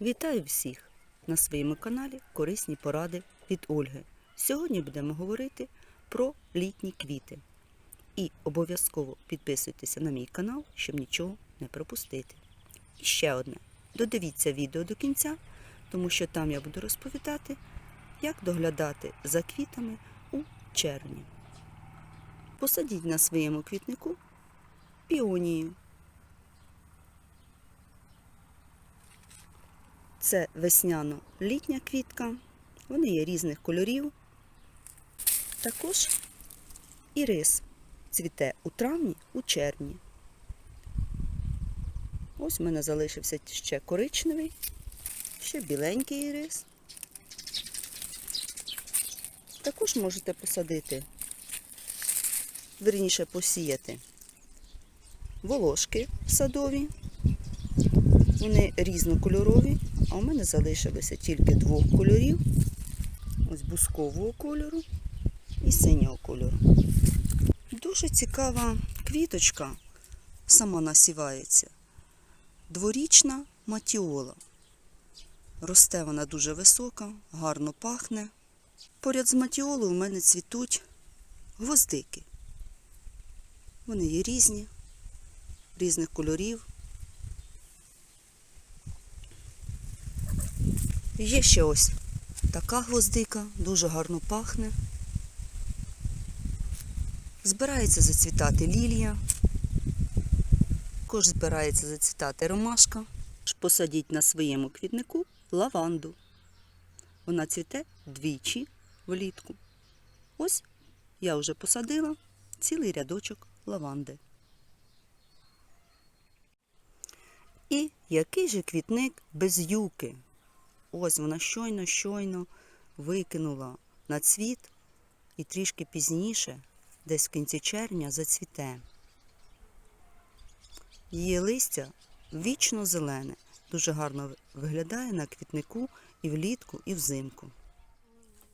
Вітаю всіх на своєму каналі Корисні поради від Ольги. Сьогодні будемо говорити про літні квіти. І обов'язково підписуйтеся на мій канал, щоб нічого не пропустити. І ще одне: додивіться відео до кінця, тому що там я буду розповідати, як доглядати за квітами у червні. Посадіть на своєму квітнику піонію. Це весняно-літня квітка. Вони є різних кольорів. Також ірис цвіте у травні, у червні. Ось в мене залишився ще коричневий, ще біленький ірис. Також можете посадити, верніше посіяти волошки садові. Вони різнокольорові, а у мене залишилося тільки двох кольорів. Ось бускового кольору і синього кольору. Дуже цікава квіточка сама насівається. Дворічна матіола. Росте вона дуже висока, гарно пахне. Поряд з матіолою у мене цвітуть гвоздики. Вони є різні, різних кольорів. Є ще ось така гвоздика, дуже гарно пахне. Збирається зацвітати лілія. Також збирається зацвітати ромашка. Посадіть на своєму квітнику лаванду. Вона цвіте двічі влітку. Ось я вже посадила цілий рядочок лаванди. І який же квітник без юки? Ось вона щойно-щойно викинула на цвіт і трішки пізніше, десь в кінці червня, зацвіте. Її листя вічно зелене, дуже гарно виглядає на квітнику і влітку, і взимку.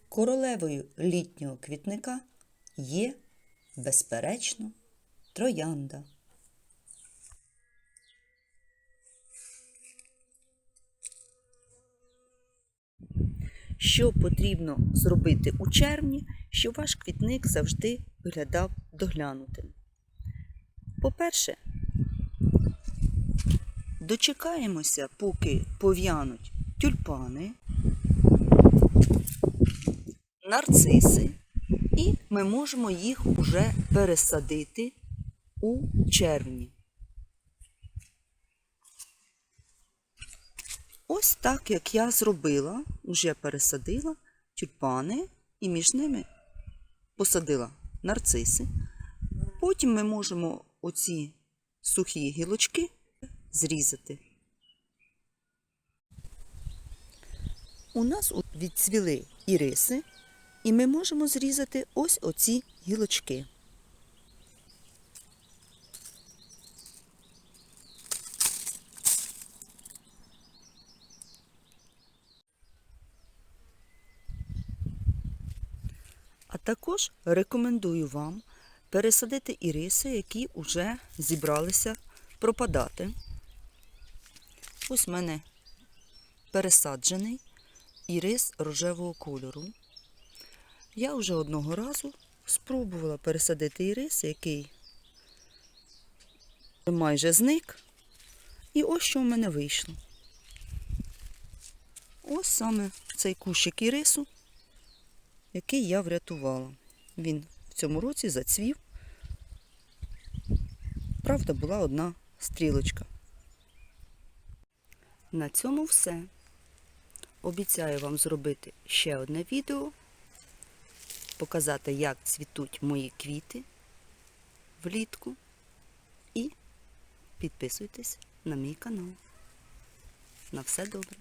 Королевою літнього квітника є, безперечно, троянда. Що потрібно зробити у червні, щоб ваш квітник завжди виглядав доглянутим? По-перше, дочекаємося, поки пов'януть тюльпани, нарциси, і ми можемо їх уже пересадити у червні. Ось так, як я зробила, уже пересадила тюльпани і між ними посадила нарциси. Потім ми можемо оці сухі гілочки зрізати. У нас відцвіли іриси, і ми можемо зрізати ось оці гілочки. Також рекомендую вам пересадити іриси, які вже зібралися пропадати. Ось в мене пересаджений ірис рожевого кольору. Я вже одного разу спробувала пересадити ірис, який майже зник. І ось що в мене вийшло. Ось саме цей кущик ірису який я врятувала. Він в цьому році зацвів. Правда, була одна стрілочка. На цьому все. Обіцяю вам зробити ще одне відео, показати, як цвітуть мої квіти влітку. І підписуйтесь на мій канал. На все добре!